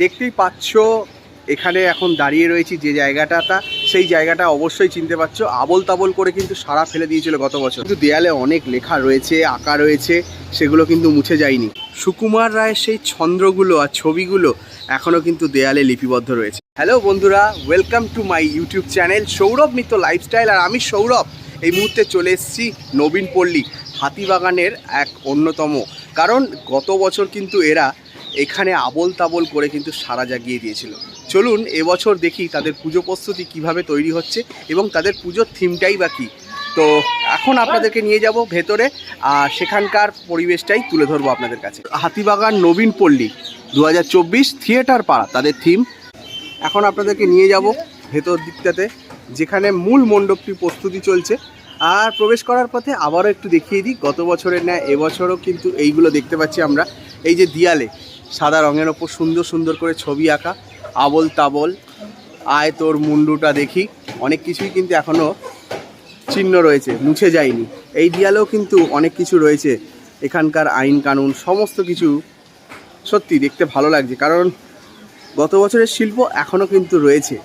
দেখতেই পাচ্ছ, এখানে এখন দাঁড়িয়ে রয়েছি যে জায়গাটাটা, সেই জায়গাটা অবশ্যই চিনতে পারছ। আবল তাবল করে কিন্তু সারা ফেলে দিয়েছিল গত বছর। কিন্তু দেয়ালে অনেক লেখা রয়েছে, আঁকা রয়েছে, সেগুলো কিন্তু মুছে যায়নি। সুকুমার রায়ের সেই ছন্দ্রগুলো আর ছবিগুলো এখনও কিন্তু দেয়ালে লিপিবদ্ধ রয়েছে। হ্যালো বন্ধুরা welcome to my YouTube channel Sourav Mitra lifestyle আর আমি সৌরভ। এই মুহূর্তে চলে এসেছি নবীন পল্লী, হাতিবাগানের এক অন্যতম। কারণ গত বছর কিন্তু এরা এখানে আবল তাবল করে কিন্তু সারা জাগিয়ে দিয়েছিল। চলুন এবছর দেখি তাদের পুজো প্রস্তুতি কীভাবে তৈরি হচ্ছে এবং তাদের পুজোর থিমটাই বা কী। তো এখন আপনাদেরকে নিয়ে যাব ভেতরে, আর সেখানকার পরিবেশটাই তুলে ধরবো আপনাদের কাছে। হাতিবাগান নবীন পল্লী দু হাজার চব্বিশ থিয়েটার পাড়া, তাদের থিম। এখন আপনাদেরকে নিয়ে যাব ভেতর দিকটাতে, যেখানে মূল মণ্ডপটি প্রস্তুতি চলছে। আর প্রবেশ করার পথে আবারও একটু দেখিয়ে দিই, গত বছরের ন্যায় এবছরও কিন্তু এইগুলো দেখতে পাচ্ছি আমরা। এই যে দিয়ালে সাদা রঙের ওপর সুন্দর সুন্দর করে ছবি আঁকা, আবল তাবল, আয় তোর মুন্ডুটা দেখি। অনেক কিছুই কিন্তু এখনও চিহ্ন রয়েছে, মুছে যায়নি। এই দিয়ালেও কিন্তু অনেক কিছু রয়েছে, এখানকার আইন কানুন, সমস্ত কিছু সত্যি দেখতে ভালো লাগছে। কারণ গত বছরের শিল্প এখনও কিন্তু রয়েছে।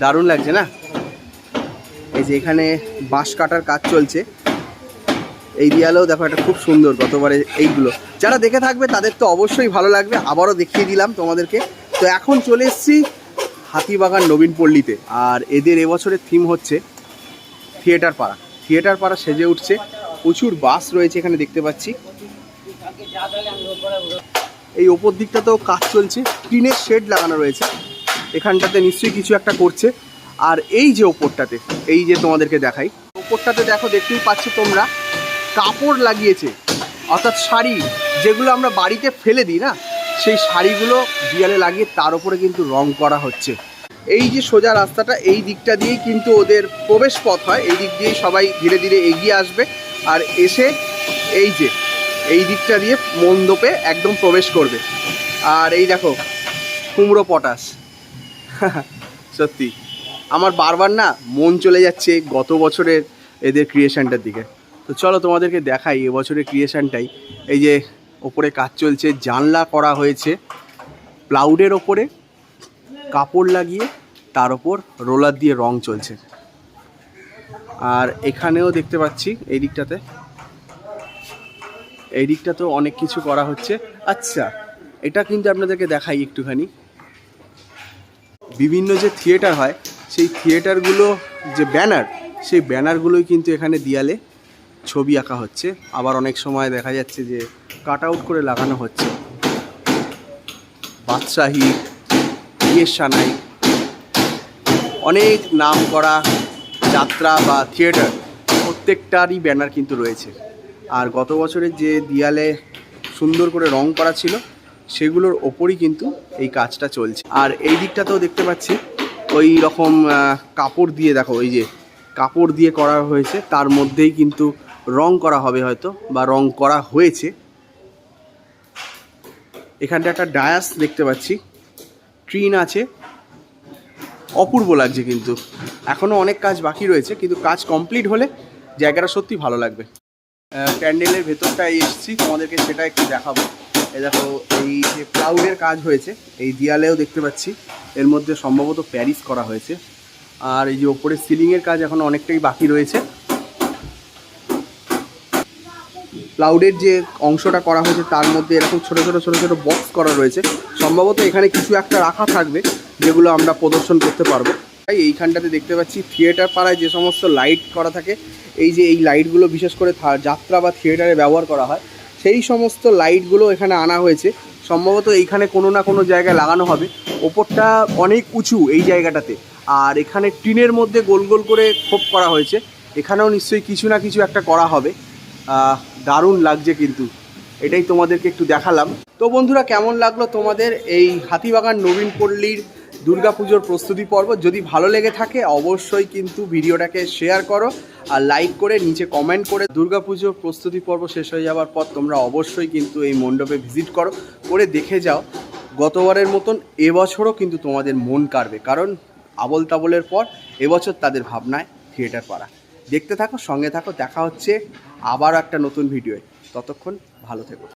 দারুণ লাগছে না? এই যে এখানে বাঁশ কাটার কাজ চলছে। এই দেয়ালেও দেখো একটা খুব সুন্দর গতবারে এইগুলো। যারা দেখে থাকবে, তাদের তো অবশ্যই ভালো লাগবে। আবারও দেখিয়ে দিলাম তোমাদেরকে। তো এখন চলে এসেছি হাতিবাগান নবীন পল্লীতে আর এদের এবছরের থিম হচ্ছে থিয়েটার পাড়া। থিয়েটার পাড়া সেজে উঠছে। প্রচুর বাস রয়েছে এখানে দেখতে পাচ্ছি। এই ওপর দিকটাতেও কাজ চলছে। টিনের শেড লাগানো রয়েছে। এখানটাতে নিশ্চয়ই কিছু একটা করছে। আর এই যে ওপরটাতে, এই যে তোমাদেরকে দেখাই। ওপরটাতে দেখো, দেখতেই পাচ্ছ তোমরা কাপড় লাগিয়েছে। অর্থাৎ শাড়ি যেগুলো আমরা বাড়িতে ফেলে দিই না, সেই শাড়িগুলো দিয়ালে লাগিয়ে তার উপরে কিন্তু রং করা হচ্ছে। এই যে সোজা রাস্তাটা, এই দিকটা দিয়েই কিন্তু ওদের প্রবেশ পথ হয়। এই দিক দিয়েই সবাই ধীরে ধীরে এগিয়ে আসবে। আর এসে এই যে, এই দিকটা দিয়ে মণ্ডপে একদম প্রবেশ করবে। আর এই দেখো, কুমড়ো পটাশ। সত্যি। আমার বারবার না মন চলে যাচ্ছে গত বছরের এদের ক্রিয়েশনটার দিকে। তো চলো তোমাদেরকে দেখাই এবছরের ক্রিয়েশনটাই এই যে ওপরে কাজ চলছে, জানলা করা হয়েছে প্লাউডের ওপরে, কাপড় লাগিয়ে তার ওপর রোলার দিয়ে রং চলছে। আর এখানেও দেখতে পাচ্ছি, এই দিকটাতে, এই দিকটাতেও অনেক কিছু করা হচ্ছে। আচ্ছা এটা কিন্তু আপনাদেরকে দেখাই একটুখানি। বিভিন্ন যে থিয়েটার হয়, সেই থিয়েটারগুলো যে ব্যানার, সেই ব্যানারগুলোই কিন্তু এখানে দিয়ালে ছবি আঁকা হচ্ছে। আবার অনেক সময় দেখা যাচ্ছে যে কাট আউট করে লাগানো হচ্ছে। বাদশাহী ইয়ের সানাই অনেক নাম করা যাত্রা বা থিয়েটার প্রত্যেকটারই ব্যানার কিন্তু রয়েছে। আর গত বছরের যে দিয়ালে সুন্দর করে রং করা ছিল, সেগুলোর ওপরই কিন্তু এই কাজটা চলছে। আর এই দিকটাতেও দেখতে পাচ্ছি, ওই রকম কাপড় দিয়ে দেখো, ওই যে কাপড় দিয়ে করা হয়েছে, তার মধ্যেই কিন্তু রং করা হবে হয়তো, বা রং করা হয়েছে। এখানটা একটা ডায়াস দেখতে পাচ্ছি। ট্রিন আছে। অপূর্ব লাগছে কিন্তু। এখনও অনেক কাজ বাকি রয়েছে, কিন্তু কাজ কমপ্লিট হলে জায়গাটা সত্যি ভালো লাগবে। প্যান্ডেলের ভেতরটায় এসেছি, তোমাদেরকে সেটা একটু দেখাবো। এই দেখো, এই যে ক্লাউডের কাজ হয়েছে, এই দিয়ালেও দেখতে পাচ্ছি। এর মধ্যে সম্ভবত প্যারিস করা হয়েছে। আর এই যে ওপরে সিলিংয়ের কাজ এখন অনেকটাই বাকি রয়েছে। ক্লাউডের যে অংশটা করা হয়েছে, তার মধ্যে এরকম ছোট ছোট ছোট ছোট বক্স করা রয়েছে। সম্ভবত এখানে কিছু একটা রাখা থাকবে, যেগুলো আমরা প্রদর্শন করতে পারব। তাই এইখানটাতে দেখতে পাচ্ছি থিয়েটার পাড়ায় যে সমস্ত লাইট করা থাকে, এই যে এই লাইটগুলো বিশেষ করে যাত্রা বা থিয়েটারে ব্যবহার করা হয়, সেই সমস্ত লাইটগুলো এখানে আনা হয়েছে। সম্ভবত এইখানে কোনো না কোনো জায়গায় লাগানো হবে। ওপরটা অনেক উঁচু এই জায়গাটাতে। আর এখানে টিনের মধ্যে গোল গোল করে খোপ করা হয়েছে। এখানেও নিশ্চয়ই কিছু না কিছু একটা করা হবে। দারুণ লাগছে কিন্তু। এটাই তোমাদেরকে একটু দেখালাম। তো বন্ধুরা, কেমন লাগল তোমাদের এই হাতিবাগান নবীন পল্লীর দুর্গাপুজোর প্রস্তুতি পর্ব? যদি ভালো লেগে থাকে, অবশ্যই কিন্তু ভিডিওটাকে শেয়ার করো আর লাইক করে নিচে কমেন্ট করে দুর্গাপুজোর প্রস্তুতি পর্ব শেষ হয়ে যাওয়ার পর তোমরা অবশ্যই কিন্তু এই মণ্ডপে ভিজিট করো, করে দেখে যাও। গতবারের মতন এবছরও কিন্তু তোমাদের মন কাড়বে, কারণ আবল তাবলের পর এবছর তাদের ভাবনায় থিয়েটার পাড়া দেখতে থাকো সঙ্গে থাকো দেখা হচ্ছে আবার একটা নতুন ভিডিও ততক্ষণ ভালো থেকো।